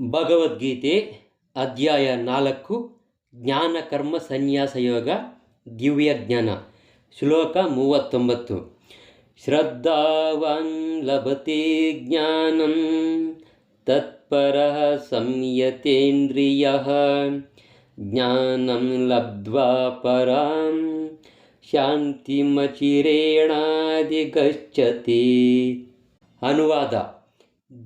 ಭಗವದ್ಗೀತೆ ಅಧ್ಯಾಯ ನಾಲ್ಕು, ಜ್ಞಾನ ಕರ್ಮ ಸನ್ಯಾಸ ಯೋಗ, ದಿವ್ಯ ಜ್ಞಾನ, ಶ್ಲೋಕ ಮೂವತ್ತೊಂಬತ್ತು. ಶ್ರದ್ಧಾವಾನ್ ಲಭತೆ ಜ್ಞಾನಂ, ತತ್ಪರ ಸಂಯತೇಂದ್ರಿಯ. ಜ್ಞಾನಂ ಲಬ್ಧ್ವಾ ಪರಾಂ ಶಾಂತಿಮಚಿರೇಣಾದಿಗಚ್ಚತಿ ಅನುವಾದ.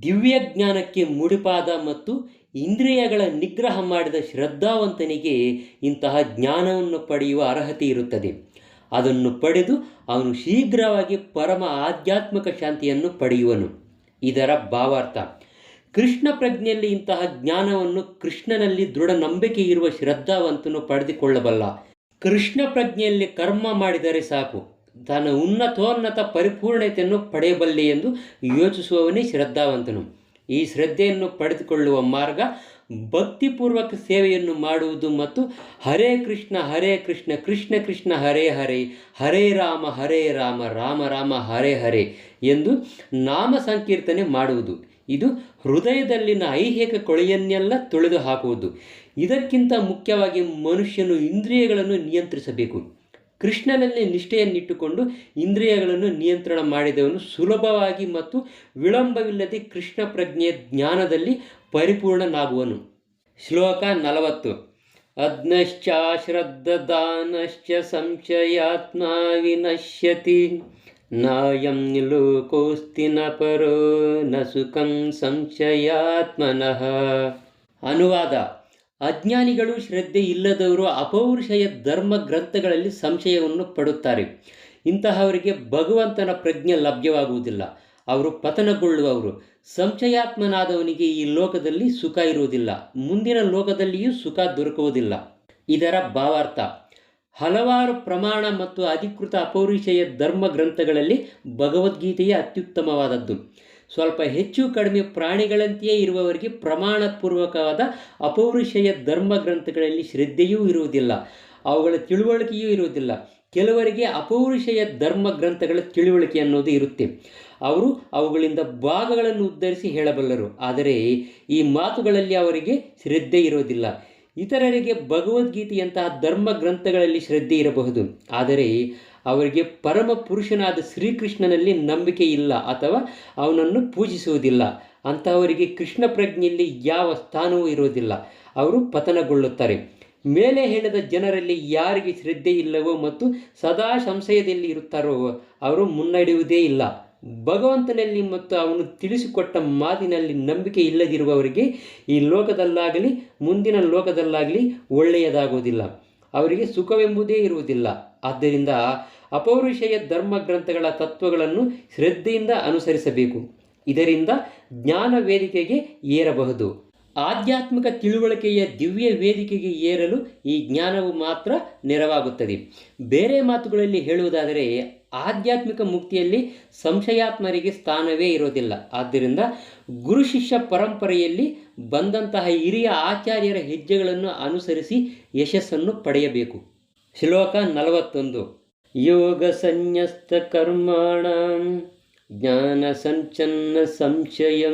ದಿವ್ಯ ಜ್ಞಾನಕ್ಕೆ ಮುಡಿಪಾದ ಮತ್ತು ಇಂದ್ರಿಯಗಳ ನಿಗ್ರಹ ಮಾಡಿದ ಶ್ರದ್ಧಾವಂತನಿಗೆ ಇಂತಹ ಜ್ಞಾನವನ್ನು ಪಡೆಯುವ ಅರ್ಹತೆ ಇರುತ್ತದೆ. ಅದನ್ನು ಪಡೆದು ಅವನು ಶೀಘ್ರವಾಗಿ ಪರಮ ಆಧ್ಯಾತ್ಮಿಕ ಶಾಂತಿಯನ್ನು ಪಡೆಯುವನು. ಇದರ ಭಾವಾರ್ಥ, ಕೃಷ್ಣ ಪ್ರಜ್ಞೆಯಲ್ಲಿ ಇಂತಹ ಜ್ಞಾನವನ್ನು ಕೃಷ್ಣನಲ್ಲಿ ದೃಢ ನಂಬಿಕೆ ಇರುವ ಶ್ರದ್ಧಾವಂತನು ಪಡೆದುಕೊಳ್ಳಬಲ್ಲ. ಕೃಷ್ಣ ಪ್ರಜ್ಞೆಯಲ್ಲಿ ಕರ್ಮ ಮಾಡಿದರೆ ಸಾಕು. ತನ್ನ ಉನ್ನತೋನ್ನತ ಪರಿಪೂರ್ಣತೆಯನ್ನು ಪಡೆಯಬಲ್ಲೆ ಎಂದು ಯೋಚಿಸುವವನೇ ಶ್ರದ್ಧಾವಂತನು. ಈ ಶ್ರದ್ಧೆಯನ್ನು ಪಡೆದುಕೊಳ್ಳುವ ಮಾರ್ಗ ಭಕ್ತಿಪೂರ್ವಕ ಸೇವೆಯನ್ನು ಮಾಡುವುದು ಮತ್ತು ಹರೇ ಕೃಷ್ಣ ಹರೇ ಕೃಷ್ಣ ಕೃಷ್ಣ ಕೃಷ್ಣ, ಹರೇ ಹರೇ ಹರೇ ರಾಮ ಹರೇ ರಾಮ ರಾಮ ರಾಮ, ಹರೇ ಹರೇ ಎಂದು ನಾಮ ಸಂಕೀರ್ತನೆ ಮಾಡುವುದು. ಇದು ಹೃದಯದಲ್ಲಿನ ಐಹಿಕ ಕೊಳೆಯನ್ನೆಲ್ಲ ತೊಳೆದು ಹಾಕುವುದು ಇದಕ್ಕಿಂತ ಮುಖ್ಯವಾಗಿ ಮನುಷ್ಯನು ಇಂದ್ರಿಯಗಳನ್ನು ನಿಯಂತ್ರಿಸಬೇಕು. ಕೃಷ್ಣನಲ್ಲಿ ನಿಷ್ಠೆಯನ್ನಿಟ್ಟುಕೊಂಡು ಇಂದ್ರಿಯಗಳನ್ನು ನಿಯಂತ್ರಣ ಮಾಡಿದವನು ಸುಲಭವಾಗಿ ಮತ್ತು ವಿಳಂಬವಿಲ್ಲದೆ ಕೃಷ್ಣ ಪ್ರಜ್ಞೆಯ ಜ್ಞಾನದಲ್ಲಿ ಪರಿಪೂರ್ಣನಾಗುವನು. ಶ್ಲೋಕ ನಲವತ್ತು. ಅಜ್ಞಶ್ಚ ಶ್ರದ್ಧದಾನಶ್ಚ ಸಂಶಯಾತ್ಮ ವಿನಶ್ಯತಿ ನಾಯಂ ಲೋಕೋಸ್ತಿ ನ ಪರೋ ನ ಸುಖಂ ಸಂಶಯಾತ್ಮನಃ. ಅನುವಾದ. ಅಜ್ಞಾನಿಗಳು ಶ್ರದ್ಧೆ ಇಲ್ಲದವರು ಅಪೌರುಷಯ ಧರ್ಮ ಗ್ರಂಥಗಳಲ್ಲಿ ಸಂಶಯವನ್ನು ಪಡುತ್ತಾರೆ. ಇಂತಹವರಿಗೆ ಭಗವಂತನ ಪ್ರಜ್ಞೆ ಲಭ್ಯವಾಗುವುದಿಲ್ಲ. ಅವರು ಪತನಗೊಳ್ಳುವವರು. ಸಂಶಯಾತ್ಮನಾದವನಿಗೆ ಈ ಲೋಕದಲ್ಲಿ ಸುಖ ಇರುವುದಿಲ್ಲ. ಮುಂದಿನ ಲೋಕದಲ್ಲಿಯೂ ಸುಖ ದೊರಕುವುದಿಲ್ಲ. ಇದರ ಭಾವಾರ್ಥ, ಹಲವಾರು ಪ್ರಮಾಣ ಮತ್ತು ಅಧಿಕೃತ ಅಪೌರುಷಯ ಧರ್ಮ ಗ್ರಂಥಗಳಲ್ಲಿ ಭಗವದ್ಗೀತೆಯೇ ಅತ್ಯುತ್ತಮವಾದದ್ದು. ಸ್ವಲ್ಪ ಹೆಚ್ಚು ಕಡಿಮೆ ಪ್ರಾಣಿಗಳಂತೆಯೇ ಇರುವವರಿಗೆ ಪ್ರಮಾಣಪೂರ್ವಕವಾದ ಅಪೌರುಷಯ ಧರ್ಮ ಗ್ರಂಥಗಳಲ್ಲಿ ಶ್ರದ್ಧೆಯೂ ಇರುವುದಿಲ್ಲ, ಅವುಗಳ ತಿಳುವಳಿಕೆಯೂ ಇರುವುದಿಲ್ಲ. ಕೆಲವರಿಗೆ ಅಪೌರುಷಯ ಧರ್ಮ ಗ್ರಂಥಗಳ ತಿಳುವಳಿಕೆ ಅನ್ನೋದು ಇರುತ್ತೆ. ಅವರು ಅವುಗಳಿಂದ ಭಾಗಗಳನ್ನು ಉದ್ಧರಿಸಿ ಹೇಳಬಲ್ಲರು. ಆದರೆ ಈ ಮಾತುಗಳಲ್ಲಿ ಅವರಿಗೆ ಶ್ರದ್ಧೆ ಇರೋದಿಲ್ಲ ಇತರರಿಗೆ ಭಗವದ್ಗೀತೆಯಂತಹ ಧರ್ಮ ಗ್ರಂಥಗಳಲ್ಲಿ ಶ್ರದ್ಧೆ ಇರಬಹುದು. ಆದರೆ ಅವರಿಗೆ ಪರಮ ಪುರುಷನಾದ ಶ್ರೀಕೃಷ್ಣನಲ್ಲಿ ನಂಬಿಕೆ ಇಲ್ಲ ಅಥವಾ ಅವನನ್ನು ಪೂಜಿಸುವುದಿಲ್ಲ. ಅಂತಹವರಿಗೆ ಕೃಷ್ಣ ಪ್ರಜ್ಞೆಯಲ್ಲಿ ಯಾವ ಸ್ಥಾನವೂ ಇರುವುದಿಲ್ಲ. ಅವರು ಪತನಗೊಳ್ಳುತ್ತಾರೆ. ಮೇಲೆ ಹೇಳಿದ ಜನರಲ್ಲಿ ಯಾರಿಗೆ ಶ್ರದ್ಧೆ ಇಲ್ಲವೋ ಮತ್ತು ಸದಾ ಸಂಶಯದಲ್ಲಿ ಇರುತ್ತಾರೋ ಅವರು ಮುನ್ನಡೆಯುವುದೇ ಇಲ್ಲ. ಭಗವಂತನಲ್ಲಿ ಮತ್ತು ಅವನು ತಿಳಿಸಿಕೊಟ್ಟ ಮಾತಿನಲ್ಲಿ ನಂಬಿಕೆ ಇಲ್ಲದಿರುವವರಿಗೆ ಈ ಲೋಕದಲ್ಲಾಗಲಿ, ಮುಂದಿನ ಲೋಕದಲ್ಲಾಗಲಿ ಒಳ್ಳೆಯದಾಗುವುದಿಲ್ಲ. ಅವರಿಗೆ ಸುಖವೆಂಬುದೇ ಇರುವುದಿಲ್ಲ. ಆದ್ದರಿಂದ ಅಪೌರುಷೇಯ ಧರ್ಮ ಗ್ರಂಥಗಳ ತತ್ವಗಳನ್ನು ಶ್ರದ್ಧೆಯಿಂದ ಅನುಸರಿಸಬೇಕು. ಇದರಿಂದ ಜ್ಞಾನ ವೇದಿಕೆಗೆ ಏರಬಹುದು. ಆಧ್ಯಾತ್ಮಿಕ ತಿಳುವಳಿಕೆಯ ದಿವ್ಯ ವೇದಿಕೆಗೆ ಏರಲು ಈ ಜ್ಞಾನವು ಮಾತ್ರ ನೆರವಾಗುತ್ತದೆ. ಬೇರೆ ಮಾತುಗಳಲ್ಲಿ ಹೇಳುವುದಾದರೆ, ಆಧ್ಯಾತ್ಮಿಕ ಮುಕ್ತಿಯಲ್ಲಿ ಸಂಶಯಾತ್ಮರಿಗೆ ಸ್ಥಾನವೇ ಇರೋದಿಲ್ಲ. ಆದ್ದರಿಂದ ಗುರು ಶಿಷ್ಯ ಪರಂಪರೆಯಲ್ಲಿ ಬಂದಂತಹ ಹಿರಿಯ ಆಚಾರ್ಯರ ಹೆಜ್ಜೆಗಳನ್ನು ಅನುಸರಿಸಿ ಯಶಸ್ಸನ್ನು ಪಡೆಯಬೇಕು. ಶ್ಲೋಕ ನಲವತ್ತೊಂದು. ಯೋಗ ಸಂನ್ಯಸ್ತ ಕರ್ಮಾಣ ಜ್ಞಾನ ಸಂಚನ್ನ ಸಂಶಯ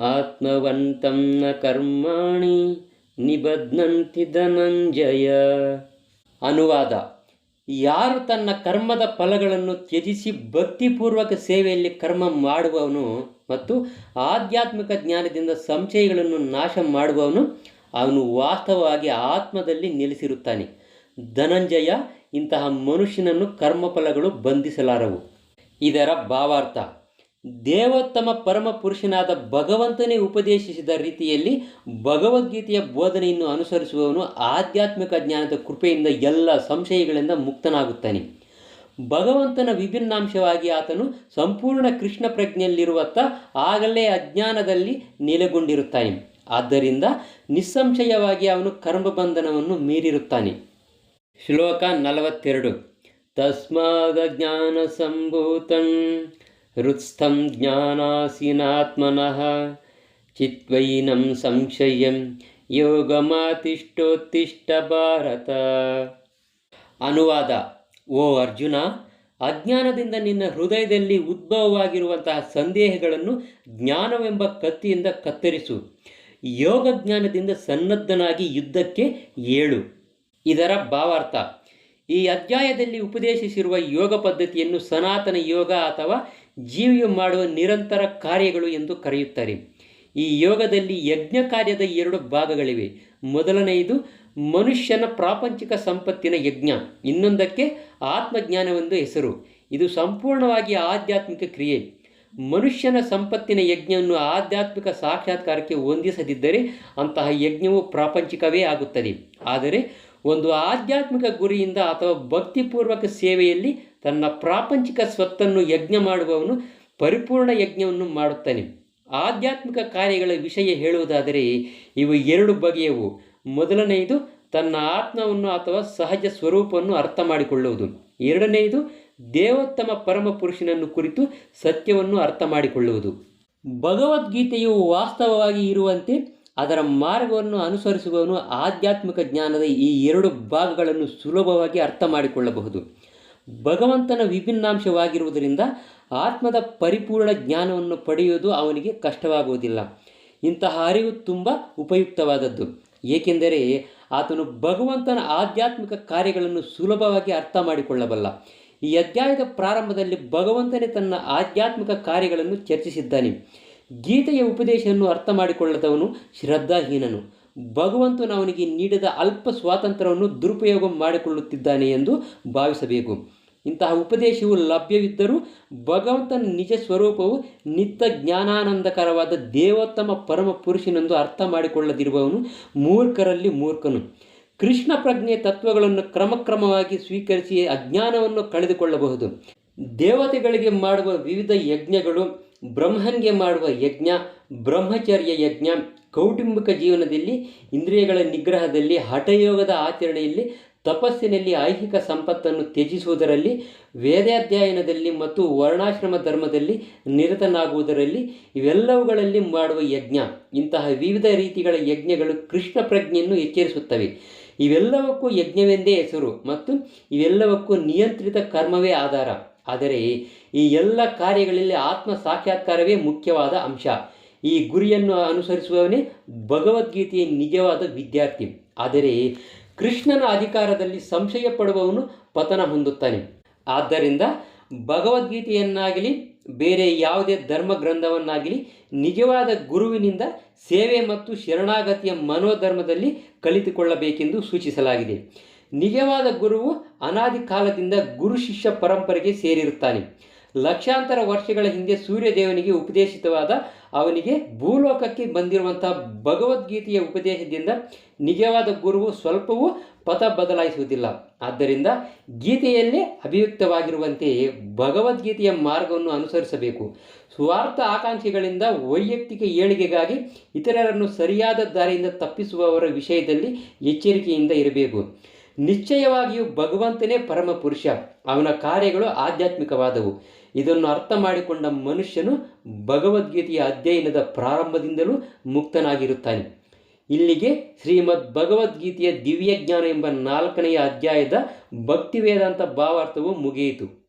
ಆತ್ಮವಂತಂ ಕರ್ಮಾಣಿ ನಿಬದ್ನಂತಿ ಧನಂಜಯ. ಅನುವಾದ. ಯಾರು ತನ್ನ ಕರ್ಮದ ಫಲಗಳನ್ನು ತ್ಯಜಿಸಿ ಭಕ್ತಿಪೂರ್ವಕ ಸೇವೆಯಲ್ಲಿ ಕರ್ಮ ಮಾಡುವವನು ಮತ್ತು ಆಧ್ಯಾತ್ಮಿಕ ಜ್ಞಾನದಿಂದ ಸಂಶಯಗಳನ್ನು ನಾಶ ಮಾಡುವವನು, ಅವನು ವಾಸ್ತವವಾಗಿ ಆತ್ಮದಲ್ಲಿ ನೆಲೆಸಿರುತ್ತಾನೆ. ಧನಂಜಯ ಇಂತಹ ಮನುಷ್ಯನನ್ನು ಕರ್ಮಫಲಗಳು ಬಂಧಿಸಲಾರವು. ಇದರ ಭಾವಾರ್ಥ, ದೇವೋತ್ತಮ ಪರಮ ಪುರುಷನಾದ ಭಗವಂತನೇ ಉಪದೇಶಿಸಿದ ರೀತಿಯಲ್ಲಿ ಭಗವದ್ಗೀತೆಯ ಬೋಧನೆಯನ್ನು ಅನುಸರಿಸುವವನು ಆಧ್ಯಾತ್ಮಿಕ ಜ್ಞಾನದ ಕೃಪೆಯಿಂದ ಎಲ್ಲ ಸಂಶಯಗಳಿಂದ ಮುಕ್ತನಾಗುತ್ತಾನೆ. ಭಗವಂತನ ವಿಭಿನ್ನಾಂಶವಾಗಿ ಆತನು ಸಂಪೂರ್ಣ ಕೃಷ್ಣ ಪ್ರಜ್ಞೆಯಲ್ಲಿರುವತ್ತ ಆಗಲೇ ಅಜ್ಞಾನದಲ್ಲಿ ನೆಲೆಗೊಂಡಿರುತ್ತಾನೆ. ಆದ್ದರಿಂದ ನಿಸ್ಸಂಶಯವಾಗಿ ಅವನು ಕರ್ಮಬಂಧನವನ್ನು ಮೀರಿರುತ್ತಾನೆ. ಶ್ಲೋಕ ನಲವತ್ತೆರಡು. ತಸ್ಮಾದ ಜ್ಞಾನ ಸಂಭೂತಂ ಹೃತ್ಸ್ಥಂ ಜ್ಞಾನಾಸೀನಾತ್ಮನಃ ಚಿತ್ವೈನಂ ಸಂಶಯಂ ಯೋಗಮಾತಿಷ್ಠೋತ್ತಿಷ್ಠ ಭಾರತ. ಅನುವಾದ, ಓ ಅರ್ಜುನ, ಅಜ್ಞಾನದಿಂದ ನಿನ್ನ ಹೃದಯದಲ್ಲಿ ಉದ್ಭವವಾಗಿರುವಂತಹ ಸಂದೇಹಗಳನ್ನು ಜ್ಞಾನವೆಂಬ ಕತ್ತಿಯಿಂದ ಕತ್ತರಿಸು. ಯೋಗ ಜ್ಞಾನದಿಂದ ಸನ್ನದ್ಧನಾಗಿ ಯುದ್ಧಕ್ಕೆ ಏಳು. ಇದರ ಭಾವಾರ್ಥ. ಈ ಅಧ್ಯಾಯದಲ್ಲಿ ಉಪದೇಶಿಸಿರುವ ಯೋಗ ಪದ್ಧತಿಯನ್ನು ಸನಾತನ ಯೋಗ ಅಥವಾ ಜೀವಿಯು ಮಾಡುವ ನಿರಂತರ ಕಾರ್ಯಗಳು ಎಂದು ಕರೆಯುತ್ತಾರೆ. ಈ ಯೋಗದಲ್ಲಿ ಯಜ್ಞ ಕಾರ್ಯದ ಎರಡು ಭಾಗಗಳಿವೆ. ಮೊದಲನೆಯದು ಮನುಷ್ಯನ ಪ್ರಾಪಂಚಿಕ ಸಂಪತ್ತಿನ ಯಜ್ಞ. ಇನ್ನೊಂದಕ್ಕೆ ಆತ್ಮಜ್ಞಾನವೆಂದು ಹೆಸರು. ಇದು ಸಂಪೂರ್ಣವಾಗಿ ಆಧ್ಯಾತ್ಮಿಕ ಕ್ರಿಯೆ. ಮನುಷ್ಯನ ಸಂಪತ್ತಿನ ಯಜ್ಞವನ್ನು ಆಧ್ಯಾತ್ಮಿಕ ಸಾಕ್ಷಾತ್ಕಾರಕ್ಕೆ ಹೊಂದಿಸದಿದ್ದರೆ ಅಂತಹ ಯಜ್ಞವು ಪ್ರಾಪಂಚಿಕವೇ ಆಗುತ್ತದೆ. ಆದರೆ ಒಂದು ಆಧ್ಯಾತ್ಮಿಕ ಗುರಿಯಿಂದ ಅಥವಾ ಭಕ್ತಿಪೂರ್ವಕ ಸೇವೆಯಲ್ಲಿ ತನ್ನ ಪ್ರಾಪಂಚಿಕ ಸ್ವತ್ತನ್ನು ಯಜ್ಞ ಮಾಡುವವನು ಪರಿಪೂರ್ಣ ಯಜ್ಞವನ್ನು ಮಾಡುತ್ತಾನೆ. ಆಧ್ಯಾತ್ಮಿಕ ಕಾರ್ಯಗಳ ವಿಷಯ ಹೇಳುವುದಾದರೆ ಇವು ಎರಡು ಬಗೆಯವು. ಮೊದಲನೆಯದು ತನ್ನ ಆತ್ಮವನ್ನು ಅಥವಾ ಸಹಜ ಸ್ವರೂಪವನ್ನು ಅರ್ಥ ಮಾಡಿಕೊಳ್ಳುವುದು. ಎರಡನೆಯದು ದೇವೋತ್ತಮ ಪರಮ ಪುರುಷನನ್ನು ಕುರಿತು ಸತ್ಯವನ್ನು ಅರ್ಥ ಮಾಡಿಕೊಳ್ಳುವುದು. ಭಗವದ್ಗೀತೆಯು ವಾಸ್ತವವಾಗಿ ಇರುವಂತೆ ಅದರ ಮಾರ್ಗವನ್ನು ಅನುಸರಿಸುವವನು ಆಧ್ಯಾತ್ಮಿಕ ಜ್ಞಾನದ ಈ ಎರಡು ಭಾಗಗಳನ್ನು ಸುಲಭವಾಗಿ ಅರ್ಥ ಮಾಡಿಕೊಳ್ಳಬಹುದು. ಭಗವಂತನ ವಿಭಿನ್ನಾಂಶವಾಗಿರುವುದರಿಂದ ಆತ್ಮದ ಪರಿಪೂರ್ಣ ಜ್ಞಾನವನ್ನು ಪಡೆಯುವುದು ಅವನಿಗೆ ಕಷ್ಟವಾಗುವುದಿಲ್ಲ. ಇಂತಹ ಅರಿವು ತುಂಬ ಉಪಯುಕ್ತವಾದದ್ದು. ಏಕೆಂದರೆ ಆತನು ಭಗವಂತನ ಆಧ್ಯಾತ್ಮಿಕ ಕಾರ್ಯಗಳನ್ನು ಸುಲಭವಾಗಿ ಅರ್ಥ ಮಾಡಿಕೊಳ್ಳಬಲ್ಲ. ಈ ಅಧ್ಯಾಯದ ಪ್ರಾರಂಭದಲ್ಲಿ ಭಗವಂತನೇ ತನ್ನ ಆಧ್ಯಾತ್ಮಿಕ ಕಾರ್ಯಗಳನ್ನು ಚರ್ಚಿಸಿದ್ದಾನೆ. ಗೀತೆಯ ಉಪದೇಶವನ್ನು ಅರ್ಥ ಮಾಡಿಕೊಳ್ಳದವನು ಶ್ರದ್ಧಾಹೀನನು. ಭಗವಂತನು ಅವನಿಗೆ ನೀಡಿದ ಅಲ್ಪ ಸ್ವಾತಂತ್ರ್ಯವನ್ನು ದುರುಪಯೋಗ ಮಾಡಿಕೊಳ್ಳುತ್ತಿದ್ದಾನೆ ಎಂದು ಭಾವಿಸಬೇಕು. ಇಂತಹ ಉಪದೇಶವು ಲಭ್ಯವಿದ್ದರೂ ಭಗವಂತನ ನಿಜ ಸ್ವರೂಪವು ನಿತ್ಯ ಜ್ಞಾನಾನಂದಕರವಾದ ದೇವೋತ್ತಮ ಪರಮ ಪುರುಷನೆಂದು ಅರ್ಥ ಮಾಡಿಕೊಳ್ಳದಿರುವವನು ಮೂರ್ಖರಲ್ಲಿ ಮೂರ್ಖನು. ಕೃಷ್ಣ ಪ್ರಜ್ಞೆಯ ತತ್ವಗಳನ್ನು ಕ್ರಮಕ್ರಮವಾಗಿ ಸ್ವೀಕರಿಸಿ ಅಜ್ಞಾನವನ್ನು ಕಳೆದುಕೊಳ್ಳಬಹುದು. ದೇವತೆಗಳಿಗೆ ಮಾಡುವ ವಿವಿಧ ಯಜ್ಞಗಳು ಬ್ರಹ್ಮನ್ಗೆ ಮಾಡುವ ಯಜ್ಞ, ಬ್ರಹ್ಮಚರ್ಯ ಯಜ್ಞ, ಕೌಟುಂಬಿಕ ಜೀವನದಲ್ಲಿ ಇಂದ್ರಿಯಗಳ ನಿಗ್ರಹದಲ್ಲಿ, ಹಠಯೋಗದ ಆಚರಣೆಯಲ್ಲಿ, ತಪಸ್ಸಿನಲ್ಲಿ ಐಹಿಕ ಸಂಪತ್ತನ್ನು ತ್ಯಜಿಸುವುದರಲ್ಲಿ, ವೇದಾಧ್ಯಯನದಲ್ಲಿ ಮತ್ತು ವರ್ಣಾಶ್ರಮ ಧರ್ಮದಲ್ಲಿ ನಿರತನಾಗುವುದರಲ್ಲಿ ಇವೆಲ್ಲವುಗಳಲ್ಲಿ ಮಾಡುವ ಯಜ್ಞ. ಇಂತಹ ವಿವಿಧ ರೀತಿಗಳ ಯಜ್ಞಗಳು ಕೃಷ್ಣ ಪ್ರಜ್ಞೆಯನ್ನು ಎಚ್ಚರಿಸುತ್ತವೆ. ಇವೆಲ್ಲವಕ್ಕೂ ಯಜ್ಞವೆಂದೇ ಹೆಸರು ಮತ್ತು ಇವೆಲ್ಲವಕ್ಕೂ ನಿಯಂತ್ರಿತ ಕರ್ಮವೇ ಆಧಾರ. ಆದರೆ ಈ ಎಲ್ಲ ಕಾರ್ಯಗಳಲ್ಲಿ ಆತ್ಮ ಸಾಕ್ಷಾತ್ಕಾರವೇ ಮುಖ್ಯವಾದ ಅಂಶ. ಈ ಗುರಿಯನ್ನು ಅನುಸರಿಸುವವನೇ ಭಗವದ್ಗೀತೆಯ ನಿಜವಾದ ವಿದ್ಯಾರ್ಥಿ. ಆದರೆ ಕೃಷ್ಣನ ಅಧಿಕಾರದಲ್ಲಿ ಸಂಶಯ ಪಡುವವನು ಪತನ ಹೊಂದುತ್ತಾನೆ. ಆದ್ದರಿಂದ ಭಗವದ್ಗೀತೆಯನ್ನಾಗಲಿ, ಬೇರೆ ಯಾವುದೇ ಧರ್ಮ ಗ್ರಂಥವನ್ನಾಗಲಿ ನಿಜವಾದ ಗುರುವಿನಿಂದ ಸೇವೆ ಮತ್ತು ಶರಣಾಗತಿಯ ಮನೋಧರ್ಮದಲ್ಲಿ ಕಲಿತುಕೊಳ್ಳಬೇಕೆಂದು ಸೂಚಿಸಲಾಗಿದೆ. ನಿಜವಾದ ಗುರುವು ಅನಾದಿ ಕಾಲದಿಂದ ಗುರು ಶಿಷ್ಯ ಪರಂಪರೆಗೆ ಸೇರಿರುತ್ತಾನೆ. ಲಕ್ಷಾಂತರ ವರ್ಷಗಳ ಹಿಂದೆ ಸೂರ್ಯದೇವನಿಗೆ ಉಪದೇಶಿತವಾದ ಅವನಿಗೆ ಭೂಲೋಕಕ್ಕೆ ಬಂದಿರುವಂತಹ ಭಗವದ್ಗೀತೆಯ ಉಪದೇಶದಿಂದ ನಿಜವಾದ ಗುರುವು ಸ್ವಲ್ಪವೂ ಪಥ ಬದಲಾಯಿಸುವುದಿಲ್ಲ. ಆದ್ದರಿಂದ ಗೀತೆಯಲ್ಲೇ ಅಭಿವ್ಯಕ್ತವಾಗಿರುವಂತೆಯೇ ಭಗವದ್ಗೀತೆಯ ಮಾರ್ಗವನ್ನು ಅನುಸರಿಸಬೇಕು. ಸ್ವಾರ್ಥ ಆಕಾಂಕ್ಷೆಗಳಿಂದ ವೈಯಕ್ತಿಕ ಏಳಿಗೆಗಾಗಿ ಇತರರನ್ನು ಸರಿಯಾದ ದಾರಿಯಿಂದ ತಪ್ಪಿಸುವವರ ವಿಷಯದಲ್ಲಿ ಎಚ್ಚರಿಕೆಯಿಂದ ಇರಬೇಕು. ನಿಶ್ಚಯವಾಗಿಯೂ ಭಗವಂತನೇ ಪರಮ ಪುರುಷ. ಅವನ ಕಾರ್ಯಗಳು ಆಧ್ಯಾತ್ಮಿಕವಾದವು. ಇದನ್ನು ಅರ್ಥ ಮಾಡಿಕೊಂಡ ಮನುಷ್ಯನು ಭಗವದ್ಗೀತೆಯ ಅಧ್ಯಯನದ ಪ್ರಾರಂಭದಿಂದಲೂ ಮುಕ್ತನಾಗಿರುತ್ತಾನೆ. ಇಲ್ಲಿಗೆ ಶ್ರೀಮದ್ ಭಗವದ್ಗೀತೆಯ ದಿವ್ಯಜ್ಞಾನ ಎಂಬ ನಾಲ್ಕನೆಯ ಅಧ್ಯಾಯದ ಭಕ್ತಿ ವೇದಾಂತ ಭಾವಾರ್ಥವು ಮುಗಿಯಿತು.